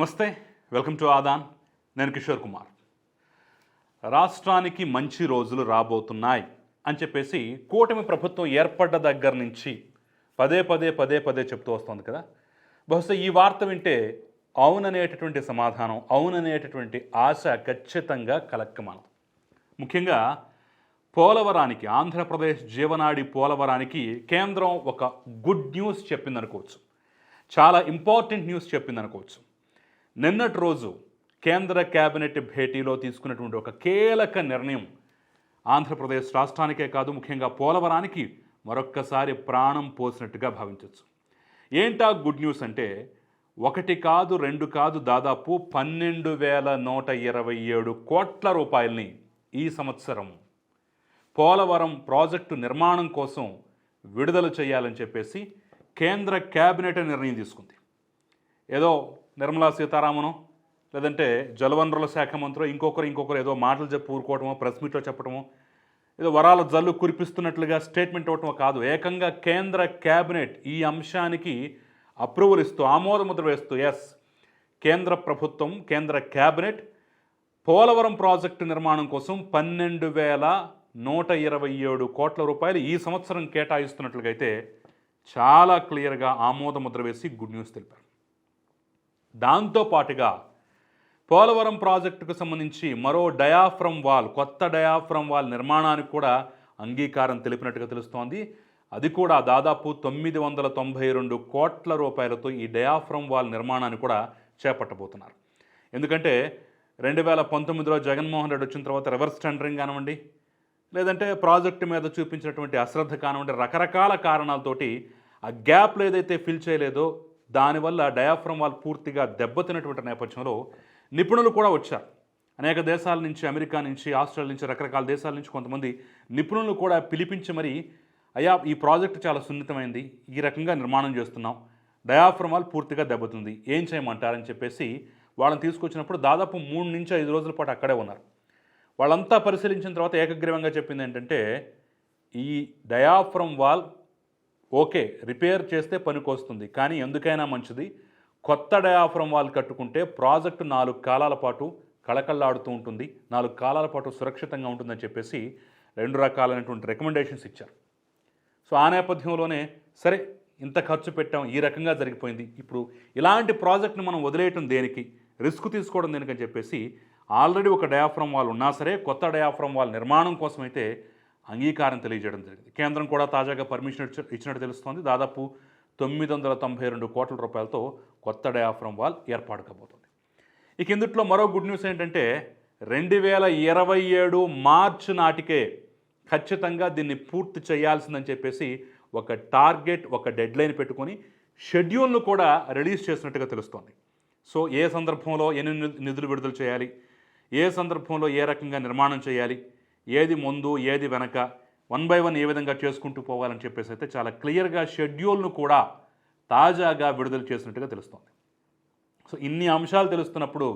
నమస్తే welcome to Aadan. నేను కిషోర్ కుమార్. రాష్ట్రానికి మంచి రోజులు రాబోతున్నాయి అని చెప్పేసి కూటమి ప్రభుత్వం ఏర్పడ్డ దగ్గర నుంచి పదే పదే పదే పదే చెప్తూ వస్తుంది కదా. బహుశా ఈ వార్త వింటే అవుననేటటువంటి సమాధానం అవుననేటటువంటి ఆశ ఖచ్చితంగా కలక్కమానం ముఖ్యంగా పోలవరానికి ఆంధ్రప్రదేశ్ జీవనాడి పోలవరానికి కేంద్రం ఒక గుడ్ న్యూస్ చెప్పిందనుకోవచ్చు. చాలా ఇంపార్టెంట్ న్యూస్ చెప్పిందనుకోవచ్చు. నిన్నటి రోజు కేంద్ర కేబినెట్ భేటీలో తీసుకున్నటువంటి ఒక కీలక నిర్ణయం ఆంధ్రప్రదేశ్ రాష్ట్రానికే కాదు ముఖ్యంగా పోలవరానికి మరొక్కసారి ప్రాణం పోసినట్టుగా భావించవచ్చు ఏంటా గుడ్ న్యూస్ అంటే ఒకటి కాదు రెండు కాదు దాదాపు పన్నెండు వేల నూట ఇరవై ఏడు కోట్ల రూపాయల్ని ఈ సంవత్సరం పోలవరం ప్రాజెక్టు నిర్మాణం కోసం విడుదల చేయాలని చెప్పేసి కేంద్ర కేబినెట్ నిర్ణయం తీసుకుంది. ఏదో నిర్మలా సీతారామను లేదంటే జలవనరుల శాఖ మంత్రి ఇంకొకరు ఇంకొకరు ఏదో మాటలు చెప్పు ఊరుకోవటమో ప్రెస్ మీట్లో చెప్పడమో ఏదో వరాల జల్లు కురిపిస్తున్నట్లుగా స్టేట్మెంట్ ఇవ్వటమో కాదు. ఏకంగా కేంద్ర కేబినెట్ ఈ అంశానికి అప్రూవల్ ఇస్తూ ఆమోదముద్ర వేస్తూ ఎస్ కేంద్ర ప్రభుత్వం కేంద్ర కేబినెట్ పోలవరం ప్రాజెక్టు నిర్మాణం కోసం పన్నెండు వేల నూట ఇరవై ఏడు కోట్ల రూపాయలు ఈ సంవత్సరం కేటాయిస్తున్నట్లుగా అయితే చాలా క్లియర్గా ఆమోదముద్ర వేసి గుడ్ న్యూస్ తెలిపారు. దాంతో పాటుగా పోలవరం ప్రాజెక్టుకు సంబంధించి మరో డయాఫ్రమ్ వాల్ కొత్త డయాఫ్రమ్ వాల్ నిర్మాణానికి కూడా అంగీకారం తెలిపినట్టుగా తెలుస్తోంది. అది కూడా దాదాపు తొమ్మిది వందల తొంభై రెండు కోట్ల రూపాయలతో ఈ డయాఫ్రమ్ వాల్ నిర్మాణాన్ని కూడా చేపట్టబోతున్నారు. ఎందుకంటే రెండు వేల పంతొమ్మిదిలో జగన్మోహన్ రెడ్డి వచ్చిన తర్వాత రివర్స్ టెండరింగ్ కానివ్వండి లేదంటే ప్రాజెక్టు మీద చూపించినటువంటి అశ్రద్ధ కానివ్వండి రకరకాల కారణాలతోటి ఆ గ్యాప్లు ఏదైతే ఫిల్ చేయలేదో దానివల్ల డయాఫ్రమ్ వాల్ పూర్తిగా దెబ్బతిన్నటువంటి నేపథ్యంలో నిపుణులు కూడా వచ్చారు. అనేక దేశాల నుంచి అమెరికా నుంచి ఆస్ట్రేలియా నుంచి రకరకాల దేశాల నుంచి కొంతమంది నిపుణులను కూడా పిలిపించి మరి అయ్యా ఈ ప్రాజెక్ట్ చాలా సున్నితమైంది ఈ రకంగా నిర్మాణం చేస్తున్నాం డయాఫ్రమ్ వాల్ పూర్తిగా దెబ్బతుంది ఏం చేయమంటారని చెప్పేసి వాళ్ళని తీసుకొచ్చినప్పుడు దాదాపు మూడు నుంచి ఐదు రోజుల పాటు అక్కడే ఉన్నారు. వాళ్ళంతా పరిశీలించిన తర్వాత ఏకగ్రీవంగా చెప్పింది ఏంటంటే ఈ డయాఫ్రమ్ వాల్ ఓకే రిపేర్ చేస్తే పనికొస్తుంది కానీ ఎందుకైనా మంచిది. కొత్త డయాఫ్రమ్ వాల్ కట్టుకుంటే ప్రాజెక్టు నాలుగు కాలాల పాటు కళకళలాడుతూ ఉంటుంది నాలుగు కాలాల పాటు సురక్షితంగా ఉంటుందని చెప్పేసి రెండు రకాలైనటువంటి రికమెండేషన్స్ ఇచ్చారు. సో ఆ నేపథ్యంలోనే సరే ఇంత ఖర్చు పెట్టాం ఈ రకంగా జరిగిపోయింది. ఇప్పుడు ఇలాంటి ప్రాజెక్ట్ని మనం వదిలేయటం దేనికి? రిస్క్ తీసుకోవడం దేనికని చెప్పేసి ఆల్రెడీ ఒక డయాఫ్రమ్ వాల్ ఉన్నా సరే కొత్త డయాఫ్రమ్ వాల్ నిర్మాణం కోసం అయితే అంగీకారం తెలియజేయడం జరిగింది. కేంద్రం కూడా తాజాగా పర్మిషన్ ఇచ్చినట్టు తెలుస్తోంది. దాదాపు తొమ్మిది వందల తొంభై రెండు కోట్ల రూపాయలతో కొత్త డయాఫ్రమ్ వాల్ ఏర్పాటు కాబోతుంది. ఇక ఇందుట్లో మరో గుడ్ న్యూస్ ఏంటంటే రెండు వేల ఇరవై ఏడు మార్చి నాటికే ఖచ్చితంగా దీన్ని పూర్తి చేయాల్సిందని చెప్పేసి ఒక టార్గెట్ ఒక డెడ్ లైన్ పెట్టుకొని షెడ్యూల్ను కూడా రిలీజ్ చేసినట్టుగా తెలుస్తోంది. సో ఏ సందర్భంలో ఎన్ని నిధులు విడుదల చేయాలి? ఏ సందర్భంలో ఏ రకంగా నిర్మాణం చేయాలి? ఏది ముందు ఏది వెనక వన్ బై వన్ ఏ విధంగా చేసుకుంటూ పోవాలని చెప్పేసి అయితే చాలా క్లియర్గా షెడ్యూల్ను కూడా తాజాగా విడుదల చేసినట్టుగా తెలుస్తోంది. సో ఇన్ని అంశాలు తెలుస్తున్నప్పుడు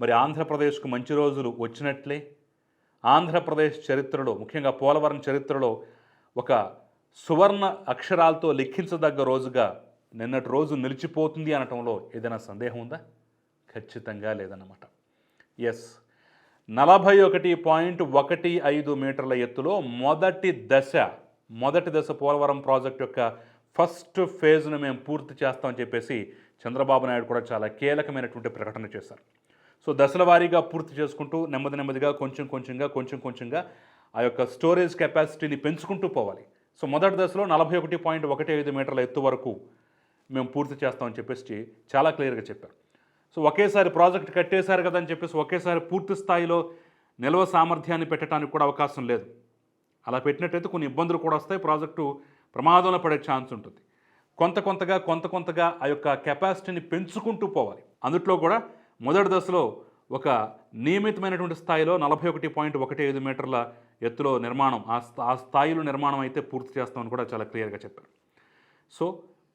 మరి ఆంధ్రప్రదేశ్కు మంచి రోజులు వచ్చినట్లే ఆంధ్రప్రదేశ్ చరిత్రలో ముఖ్యంగా పోలవరం చరిత్రలో ఒక సువర్ణ అక్షరాలతో లిఖించదగ్గ రోజుగా నిన్నటి రోజు నిలిచిపోతుంది అనటంలో ఏదైనా సందేహం ఉందా? ఖచ్చితంగా లేదన్నమాట. ఎస్ నలభై ఒకటి పాయింట్ ఒకటి ఐదు మీటర్ల ఎత్తులో మొదటి దశ మొదటి దశ పోలవరం ప్రాజెక్ట్ యొక్క ఫస్ట్ ఫేజ్ను మేము పూర్తి చేస్తామని చెప్పేసి చంద్రబాబు నాయుడు కూడా చాలా కీలకమైనటువంటి ప్రకటన చేశారు. సో దశల వారీగా పూర్తి చేసుకుంటూ నెమ్మది నెమ్మదిగా కొంచెం కొంచెంగా కొంచెం కొంచెంగా ఆ యొక్క స్టోరేజ్ కెపాసిటీని పెంచుకుంటూ పోవాలి. సో మొదటి దశలో నలభై ఒకటి పాయింట్ ఒకటి ఐదు మీటర్ల ఎత్తు వరకు మేము పూర్తి చేస్తామని చెప్పేసి చాలా క్లియర్గా చెప్పారు. సో ఒకేసారి ప్రాజెక్ట్ కట్టేశారు కదా అని చెప్పేసి ఒకేసారి పూర్తి స్థాయిలో నిల్వ సామర్థ్యాన్ని పెట్టడానికి కూడా అవకాశం లేదు. అలా పెట్టినట్టయితే కొన్ని ఇబ్బందులు కూడా వస్తాయి. ప్రాజెక్టు ప్రమాదంలో పడే ఛాన్స్ ఉంటుంది. కొంత కొంతగా కొంత కొంతగా ఆ యొక్క కెపాసిటీని పెంచుకుంటూ పోవాలి. అందుట్లో కూడా మొదటి దశలో ఒక నియమితమైనటువంటి స్థాయిలో నలభై ఒకటి పాయింట్ ఒకటి ఐదు మీటర్ల ఎత్తులో నిర్మాణం ఆ ఆ స్థాయిలో నిర్మాణం అయితే పూర్తి చేస్తామని కూడా చాలా క్లియర్గా చెప్పారు. సో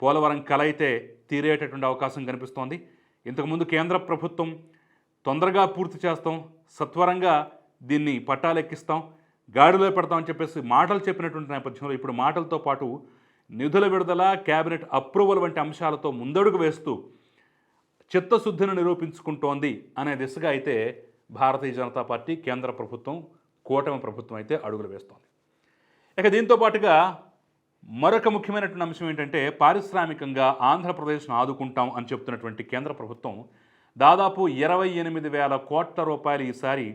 పోలవరం కళ అయితే తీరేటటువంటి అవకాశం కనిపిస్తోంది. ఇంతకుముందు కేంద్ర ప్రభుత్వం తొందరగా పూర్తి చేస్తాం సత్వరంగా దీన్ని పట్టాలెక్కిస్తాం గాడిలో పెడతామని చెప్పేసి మాటలు చెప్పినటువంటి నేపథ్యంలో ఇప్పుడు మాటలతో పాటు నిధుల విడుదల కేబినెట్ అప్రూవల్ వంటి అంశాలతో ముందడుగు వేస్తూ చిత్తశుద్ధిని నిరూపించుకుంటోంది అనే దిశగా అయితే భారతీయ జనతా పార్టీ కేంద్ర ప్రభుత్వం కూటమి ప్రభుత్వం అయితే అడుగులు వేస్తోంది. ఇక దీంతో పాటుగా మరొక ముఖ్యమైనటువంటి అంశం ఏంటంటే పారిశ్రామికంగా ఆంధ్రప్రదేశ్ను ఆదుకుంటాం అని చెప్తున్నటువంటి కేంద్ర ప్రభుత్వం దాదాపు ఇరవై ఎనిమిది వేల కోట్ల రూపాయలు ఈసారి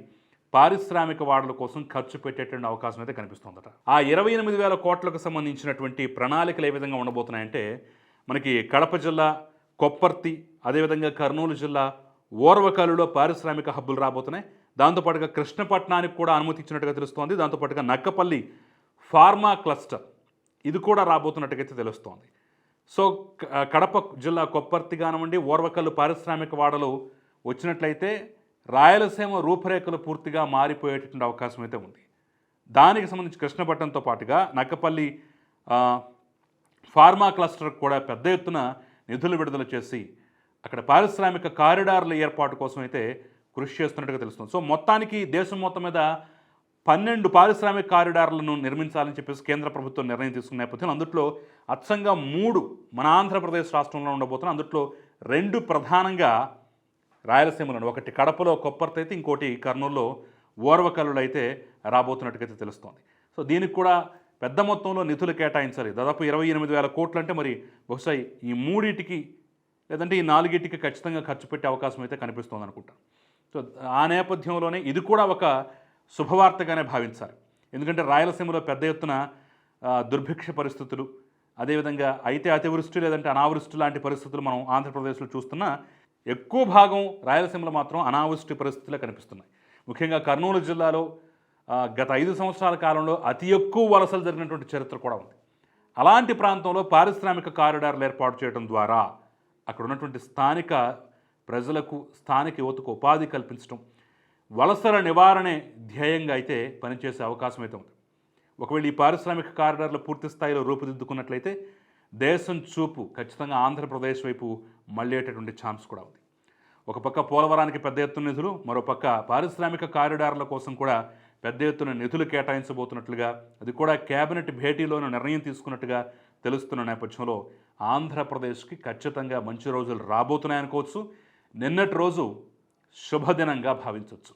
పారిశ్రామిక వాడల కోసం ఖర్చు పెట్టేటువంటి అవకాశం అయితే కనిపిస్తోందట. ఆ ఇరవై ఎనిమిది వేల కోట్లకు సంబంధించినటువంటి ప్రణాళికలు ఏ విధంగా ఉండబోతున్నాయంటే మనకి కడప జిల్లా కొప్పర్తి అదేవిధంగా కర్నూలు జిల్లా ఓర్వకల్లులో పారిశ్రామిక హబ్బులు రాబోతున్నాయి. దాంతోపాటుగా కృష్ణపట్నానికి కూడా అనుమతి ఇచ్చినట్టుగా తెలుస్తోంది. దాంతోపాటుగా నక్కపల్లి ఫార్మా క్లస్టర్ ఇది కూడా రాబోతున్నట్టుగైతే తెలుస్తోంది. సో కడప జిల్లా కొప్పర్తి కానివ్వండి ఓర్వకల్లు పారిశ్రామిక వాడలు వచ్చినట్లయితే రాయలసీమ రూపురేఖలు పూర్తిగా మారిపోయేటటువంటి అవకాశం అయితే ఉంది. దానికి సంబంధించి కృష్ణపట్నంతో పాటుగా నక్కపల్లి ఫార్మా క్లస్టర్ కూడా పెద్ద ఎత్తున నిధులు విడుదల చేసి అక్కడ పారిశ్రామిక కారిడార్ల ఏర్పాటు కోసం అయితే కృషి చేస్తున్నట్టుగా తెలుస్తుంది. సో మొత్తానికి దేశం మొత్తం మీద పన్నెండు పారిశ్రామిక కారిడార్లను నిర్మించాలని చెప్పేసి కేంద్ర ప్రభుత్వం నిర్ణయం తీసుకున్న నేపథ్యంలో అందుట్లో అచ్చంగా మూడు మన ఆంధ్రప్రదేశ్ రాష్ట్రంలో ఉండబోతున్న అందుట్లో రెండు ప్రధానంగా రాయలసీమలో ఒకటి కడపలో కొప్పర్తి అయితే ఇంకోటి కర్నూలులో ఓర్వకల్లులు అయితే రాబోతున్నట్టుగా తెలుస్తోంది. సో దీనికి కూడా పెద్ద మొత్తంలో నిధులు కేటాయించాలి. దాదాపు ఇరవై ఎనిమిది వేల కోట్లు అంటే మరి బహుశా ఈ మూడింటికి లేదంటే ఈ నాలుగింటికి ఖచ్చితంగా ఖర్చు పెట్టే అవకాశం అయితే కనిపిస్తోంది అనుకుంటా సో ఆ నేపథ్యంలోనే ఇది కూడా ఒక శుభవార్తగానే భావించాలి. ఎందుకంటే రాయలసీమలో పెద్ద ఎత్తున దుర్భిక్ష పరిస్థితులు అదేవిధంగా అయితే అతివృష్టి లేదంటే అనావృష్టి లాంటి పరిస్థితులు మనం ఆంధ్రప్రదేశ్లో చూస్తున్నా ఎక్కువ భాగం రాయలసీమలో మాత్రం అనావృష్టి పరిస్థితులే కనిపిస్తున్నాయి. ముఖ్యంగా కర్నూలు జిల్లాలో గత ఐదు సంవత్సరాల కాలంలో అతి ఎక్కువ వలసలు జరిగినటువంటి చరిత్ర కూడా ఉంది. అలాంటి ప్రాంతంలో పారిశ్రామిక కారిడార్లు ఏర్పాటు చేయడం ద్వారా అక్కడ ఉన్నటువంటి స్థానిక ప్రజలకు స్థానిక యువతకు ఉపాధి కల్పించడం వలసల నివారణే ధ్యేయంగా అయితే పనిచేసే అవకాశం అయితే ఉంది. ఒకవేళ ఈ పారిశ్రామిక కారిడార్లు పూర్తి స్థాయిలో రూపుదిద్దుకున్నట్లయితే దేశం చూపు ఖచ్చితంగా ఆంధ్రప్రదేశ్ వైపు మళ్ళేటటువంటి ఛాన్స్ కూడా ఉంది. ఒక పక్క పోలవరానికి పెద్ద ఎత్తున నిధులు మరో పక్క పారిశ్రామిక కారిడార్ల కోసం కూడా పెద్ద ఎత్తున నిధులు కేటాయించబోతున్నట్లుగా అది కూడా కేబినెట్ భేటీలోనూ నిర్ణయం తీసుకున్నట్టుగా తెలుస్తున్న నేపథ్యంలో ఆంధ్రప్రదేశ్కి ఖచ్చితంగా మంచి రోజులు రాబోతున్నాయనుకోవచ్చు. నిన్నటి రోజు శుభదినంగా భావించవచ్చు.